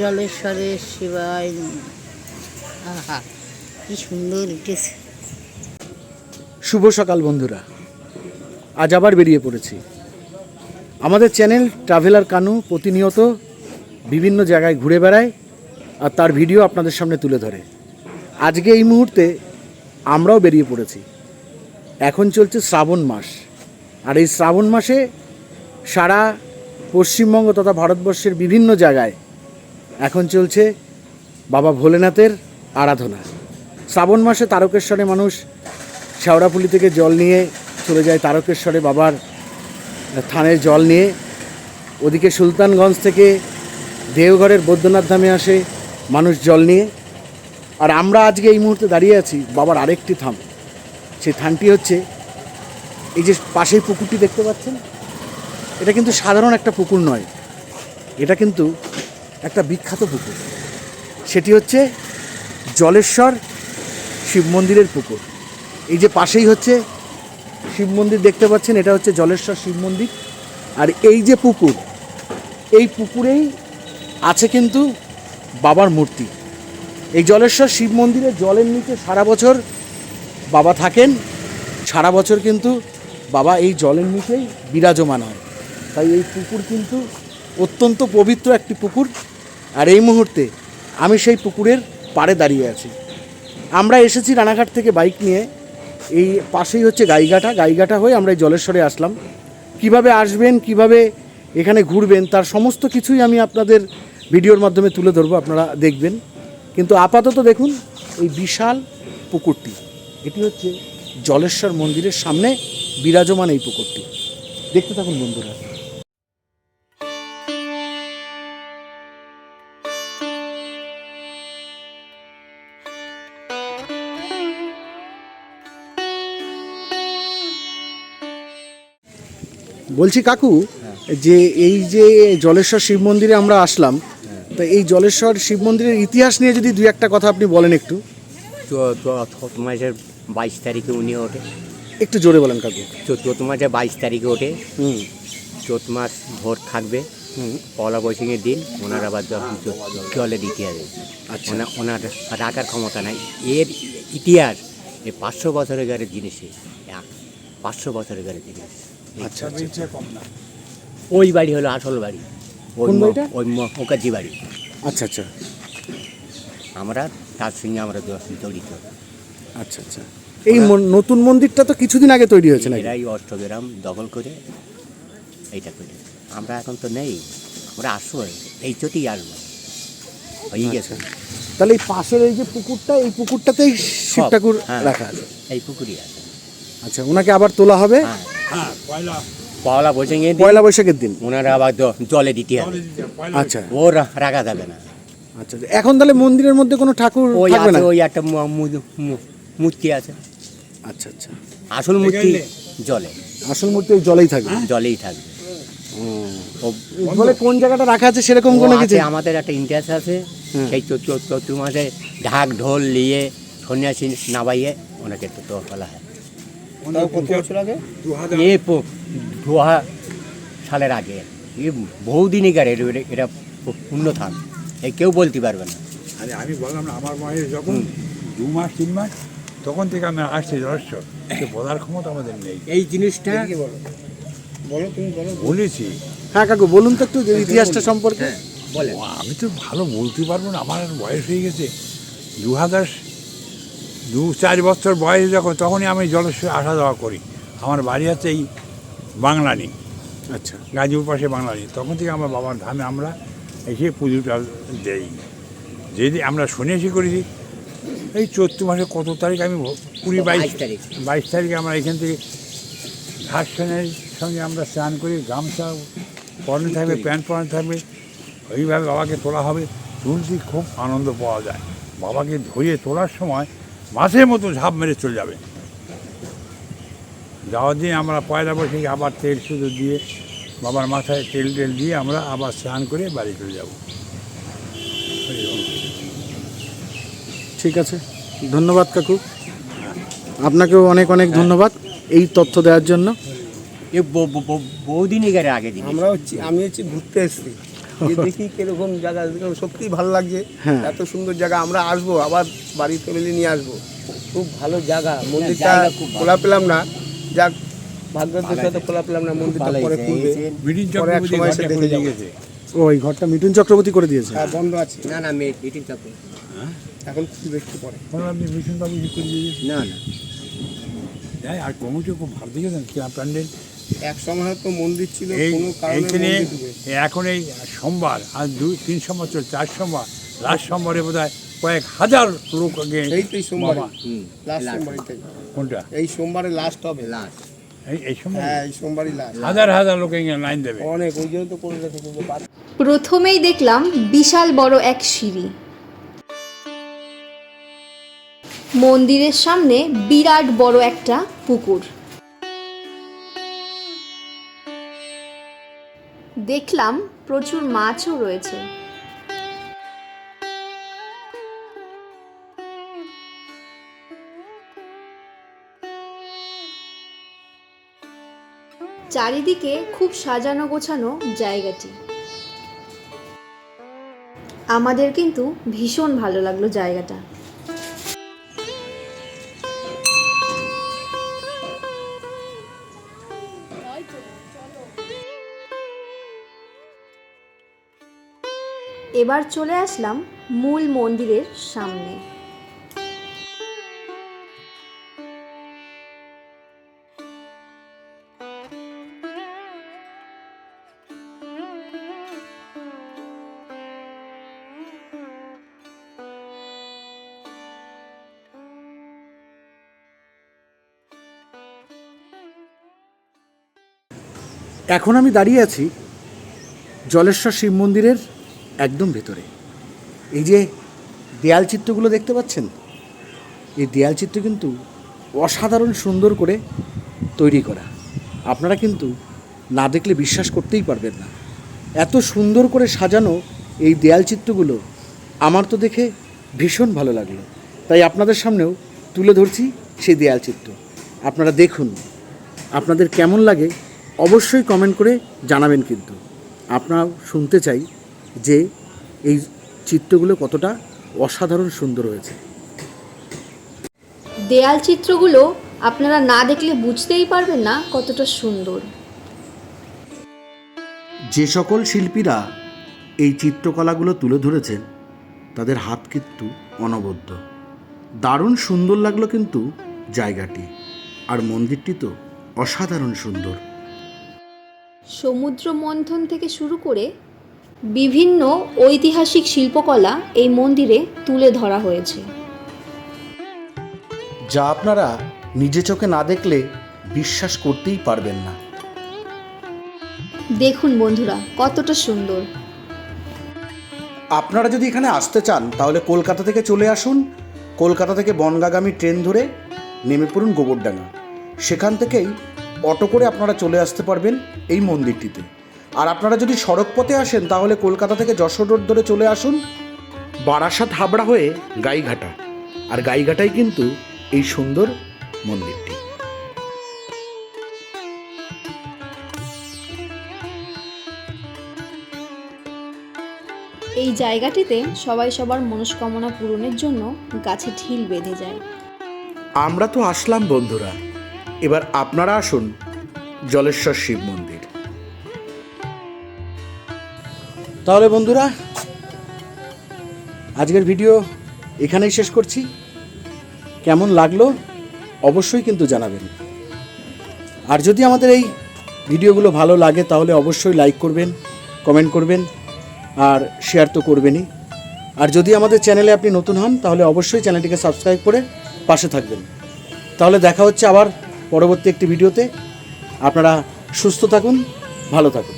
জলেশ্বরের শিবায় কি সুন্দর উঠেছে। শুভ সকাল বন্ধুরা। আজ আবার বেরিয়ে পড়েছি। আমাদের চ্যানেল ট্রাভেলার কানু প্রতিনিয়ত বিভিন্ন জায়গায় ঘুরে বেড়ায় আর তার ভিডিও আপনাদের সামনে তুলে ধরে। আজকে এই মুহূর্তে আমরাও বেরিয়ে পড়েছি। এখন চলছে শ্রাবণ মাস। আর এই শ্রাবণ মাসে সারা পশ্চিমবঙ্গ তথা ভারতবর্ষের বিভিন্ন জায়গায় এখন চলছে বাবা ভোলেনাথের আরাধনা। শ্রাবণ মাসে তারকেশ্বরে মানুষ শেওড়াপুলি থেকে জল নিয়ে চলে যায় তারকেশ্বরে বাবার থানের জল নিয়ে। ওদিকে সুলতানগঞ্জ থেকে দেওঘরের বৈদ্যনাথ ধামে আসে মানুষ জল নিয়ে। আর আমরা আজকে এই মুহূর্তে দাঁড়িয়ে আছি বাবার আরেকটি থাম সেই থানটি হচ্ছে এই যে পাশেই পুকুরটি দেখতে পাচ্ছেন? এটা কিন্তু সাধারণ একটা পুকুর নয়। এটা কিন্তু একটা বিখ্যাত পুকুর। সেটি হচ্ছে জলেশ্বর শিব মন্দিরের পুকুর। এই যে পাশেই হচ্ছে শিব মন্দির দেখতে পাচ্ছেন, এটা হচ্ছে জলেশ্বর শিব মন্দির। আর এই যে পুকুর, এই পুকুরেই আছে কিন্তু বাবার মূর্তি। এই জলেশ্বর শিব মন্দিরের জলের নিচে সারা বছর বাবা থাকেন। সারা বছর কিন্তু বাবা এই জলের নিচেই বিরাজমান হয়। তাই এই পুকুর কিন্তু অত্যন্ত পবিত্র একটি পুকুর। আর এই মুহূর্তে আমি সেই পুকুরের পাড়ে দাঁড়িয়ে আছি। আমরা এসেছি রানাঘাট থেকে বাইক নিয়ে। এই পাশেই হচ্ছে গাইঘাটা। গাইঘাটা হয়ে আমরা এই জলেশ্বরে আসলাম। কীভাবে আসবেন, কীভাবে এখানে ঘুরবেন, তার সমস্ত কিছুই আমি আপনাদের ভিডিওর মাধ্যমে তুলে ধরবো, আপনারা দেখবেন। কিন্তু আপাতত দেখুন, এই বিশাল পুকুরটি। এটি হচ্ছে জলেশ্বর মন্দিরের সামনে বিরাজমান এই পুকুরটি। দেখতে থাকুন বন্ধুরা। বলছি কাকু যে এই যে জলেশ্বর শিব মন্দিরে আমরা আসলাম তো এই জলেশ্বর শিব মন্দিরের ইতিহাস নিয়ে যদি দুই একটা কথা আপনি বলেন একটু। মাসের বাইশ তারিখে উনি ওঠে। একটু জোরে বলেন কাকু। চো- চৈত মাসের বাইশ তারিখে ওঠে। হুম। চৈত মাস ভোর থাকবে। হুম। পলা বৈশাখের দিন ওনার আবার জলে দিতে হবে আচ্ছা। ওনা- ওনার রাখার ক্ষমতা নাই। এর ইতিহাস এই পাঁচশো বছরের গাড়ির জিনিসে পাঁচশো বছরের গাড়ির জিনিস। আচ্ছা আচ্ছা ওই বাড়ি হলো আসল বাড়ি। ওই? ওই মুখার্জি বাড়ি। আচ্ছা আচ্ছা। আমরা তার সঙ্গে আমরা জড়িত। আচ্ছা আচ্ছা। এই মন- নতুন মন্দিরটা তো কিছুদিন আগে তৈরি হয়েছে নাকি? এরাই অষ্টগ্রাম দখল করে এইটা করে। আমরা এখন তো নেই। আমরা আসব এই চোটেই আসব। হয়ে গেছে। তাহলে এই পাশের এই যে পুকুরটা এই পুকুরটাতেই শিব ঠাকুর হ্যাঁ। রাখা আছে? এই পুকুরই আছে। আচ্ছা ওনাকে আবার তোলা হবে? হ্যাঁ। পয়লা। বৈশাখে পয়লা বৈশাখের দিন। ওনারা আবার জলে দিতে হবে। আচ্ছা। ও রাখা যাবে না। আচ্ছা এখন তাহলে মন্দিরের মধ্যে কোনো ঠাকুর ওই থাকবে না? আছে ওই একটা মূর্তি আছে। আচ্ছা আচ্ছা। আসল মূর্তি জলে? আসল মূর্তি ওই জলেই থাকবে? জলেই থাকবে। বলে কোন জায়গাটা রাখা আছে সেরকম কোনো আছে, কিছু? আমাদের একটা ইন্টারেস্ট আছে। সেই চৈত্র চৈত্র মাসে ঢাক ঢোল নিয়ে সন্ন্যাসী নাবাইয়ে ওনাকে তো বলা হয় এ দু হাজার সালের আগে। এ বহুদিনই গাড়ি এটা- এটা পূর্ণ থাক এ কেউ বলতে পারবে না। আরে আমি বললাম না আমার বয়স যখন দু মাস তিন মাস তখন থেকে আমি আসছি সে বলার ক্ষমতা আমাদের নেই। এই জিনিসটা বলেছি। হ্যাঁ কাকু বলুন তো একটু ইতিহাসটা সম্পর্কে। বলে আমি তো ভালো বলতে পারব না আমার আর বয়স হয়ে গেছে। দু হাজার দু চার বছর বয়স যখন তখনই আমি জলেশ্বর আসা যাওয়া করি। আমার বাড়ি আছে এই বাংলানি। আচ্ছা। গাজীপুর পাশে বাংলানি। তখন থেকে আমার বাবার ধামে আমরা এসে পুজোটা দেই। যদি আমরা সন্ন্যাসী করেছি এই চৈত্র মাসে কত তারিখ আমি ভ- কুড়ি বাইশ তারিখ। বাইশ তারিখে আমরা এখান থেকে ঘাট সেনের সঙ্গে আমরা স্নান করি গামছা পরনে থাকবে প্যান্ট পরনে থাকবে। ওইভাবে বাবাকে তোলা হবে। তুলসী খুব আনন্দ পাওয়া যায়। বাবাকে ধরে তোলার সময় মাসের মতো ঝাঁপ মেরে চলে যাবে। যাওয়ার দিন আমরা পয়লা বৈশাখে আবার তেল শুধু দিয়ে বাবার মাথায় তেল টেল দিয়ে আমরা আবার স্নান করে বাড়ি চলে যাব। ঠিক আছে। ধন্যবাদ কাকু। আপনাকেও অনেক অনেক ধন্যবাদ এই তথ্য দেওয়ার জন্য। এ ব- ব- ব- বহুদিনই আগে দিন আমরা হচ্ছি আমি হচ্ছি ঘুরতে এসেছি। যে দেখি কীরকম জায়গা সত্যি ভালো লাগছে। হ্যাঁ। এত সুন্দর জায়গা আমরা আসব আবার বাড়ির ফ্যামিলি নিয়ে আসব। খুব ভালো জায়গা। মন্দিরটা জায়গা খুব ভালো। খোলা পেলাম না। যাক ভাগ্যদের সাথে খোলা পেলাম না মন্দিরটা পরে খুলবে। পরে এক সময় এসে ঘরটা দেখে করে যাব। দিয়েছে ও এই ঘরটা মিঠুন চক্রবর্তী করে দিয়েছে? হ্যাঁ বন্ধ আছে। না না মেয়ে এটির চাপে এখন খুলবে একটু পরে আপনি মিশন বাবু করে দিয়েছে না না। আর কমিটি খুব ভালো দেখেছেন? প্যান্ডেল? এক সময় হয়তো মন্দির ছিল এই এইখানে এখন এই সোমবার আর দুই তিন সোমবার চল চার সোমবার লাস্ট সোমবারে বোধ হয় কয়েক হাজার লোক আগে এই তো সোমবারে। লাস্ট last, কোনটা? এই সোমবারে লাস্ট হবে। হ্যাঁ এই সোমবারই লাস্ট। হাজার হাজার লোক লাইন দেবে। অনেক ওই জন্য তো প্রথমেই দেখলাম বিশাল বড় এক সিঁড়ি। মন্দিরের সামনে বিরাট বড় একটা পুকুর। দেখলাম প্রচুর মাছও রয়েছে। চারিদিকে খুব সাজানো গোছানো জায়গাটি। আমাদের কিন্তু ভীষণ ভালো লাগল জায়গাটা। এবার চলে আসলাম মূল মন্দিরের সামনে। এখন আমি দাঁড়িয়ে আছি জলেশ্বর শিব মন্দিরের একদম ভেতরে। এই যে দেয়াল চিত্রগুলো দেখতে পাচ্ছেন? এই দেয়াল চিত্র কিন্তু অসাধারণ সুন্দর করে তৈরি করা। আপনারা কিন্তু না দেখলে বিশ্বাস করতেই পারবেন না। এত সুন্দর করে সাজানো এই দেয়াল চিত্রগুলো আমার তো দেখে ভীষণ ভালো লাগল। তাই আপনাদের সামনেও তুলে ধরছি সেই দেয়াল চিত্র। আপনারা দেখুন, আপনাদের কেমন লাগে অবশ্যই কমেন্ট করে জানাবেন কিন্তু। আপনারাও শুনতে চাই যে এই চিত্রগুলো কতটা অসাধারণ সুন্দর হয়েছে। দেয়াল চিত্রগুলো আপনারা না দেখলে বুঝতেই পারবেন না কতটা সুন্দর। যে সকল শিল্পীরা এই চিত্রকলাগুলো তুলে ধরেছেন তাদের হাত কিন্তু অনবদ্য। দারুণ সুন্দর লাগল কিন্তু জায়গাটি আর মন্দিরটি তো অসাধারণ সুন্দর। সমুদ্র মন্থন থেকে শুরু করে বিভিন্ন ঐতিহাসিক শিল্পকলা এই মন্দিরে তুলে ধরা হয়েছে। যা আপনারা নিজে চোখে না দেখলে বিশ্বাস করতেই পারবেন না। দেখুন বন্ধুরা কতটা সুন্দর। আপনারা যদি এখানে আসতে চান তাহলে কলকাতা থেকে চলে আসুন। কলকাতা থেকে বনগাগামী ট্রেন ধরে নেমে পড়ুন গোবরডাঙ্গা। সেখান থেকেই অটো করে আপনারা চলে আসতে পারবেন এই মন্দিরটিতে। আর আপনারা যদি সড়ক পথে আসেন তাহলে কলকাতা থেকে যশোর রোড ধরে চলে আসুন। বারাসাত হাবড়া হয়ে গাইঘাটা। আর গাইঘাটাই কিন্তু এই সুন্দর মন্দিরটি। এই জায়গাটিতে সবাই সবার মনস্কামনা পূরণের জন্য গাছে ঢিল বেঁধে যায়। আমরা তো আসলাম বন্ধুরা। এবার আপনারা আসুন জলেশ্বর শিব মন্দির। তাহলে বন্ধুরা, আজকের ভিডিও এখানেই শেষ করছি। কেমন লাগল অবশ্যই কিন্তু জানাবেন। আর যদি আমাদের এই ভিডিওগুলো ভালো লাগে তাহলে অবশ্যই লাইক করবেন, কমেন্ট করবেন, আর শেয়ার তো করবেনই। আর যদি আমাদের চ্যানেলে আপনি নতুন হন, তাহলে অবশ্যই চ্যানেলটিকে সাবস্ক্রাইব করে পাশে থাকবেন। তাহলে দেখা হচ্ছে আবার পরবর্তী একটি ভিডিওতে। আপনারা সুস্থ থাকুন, ভালো থাকুন।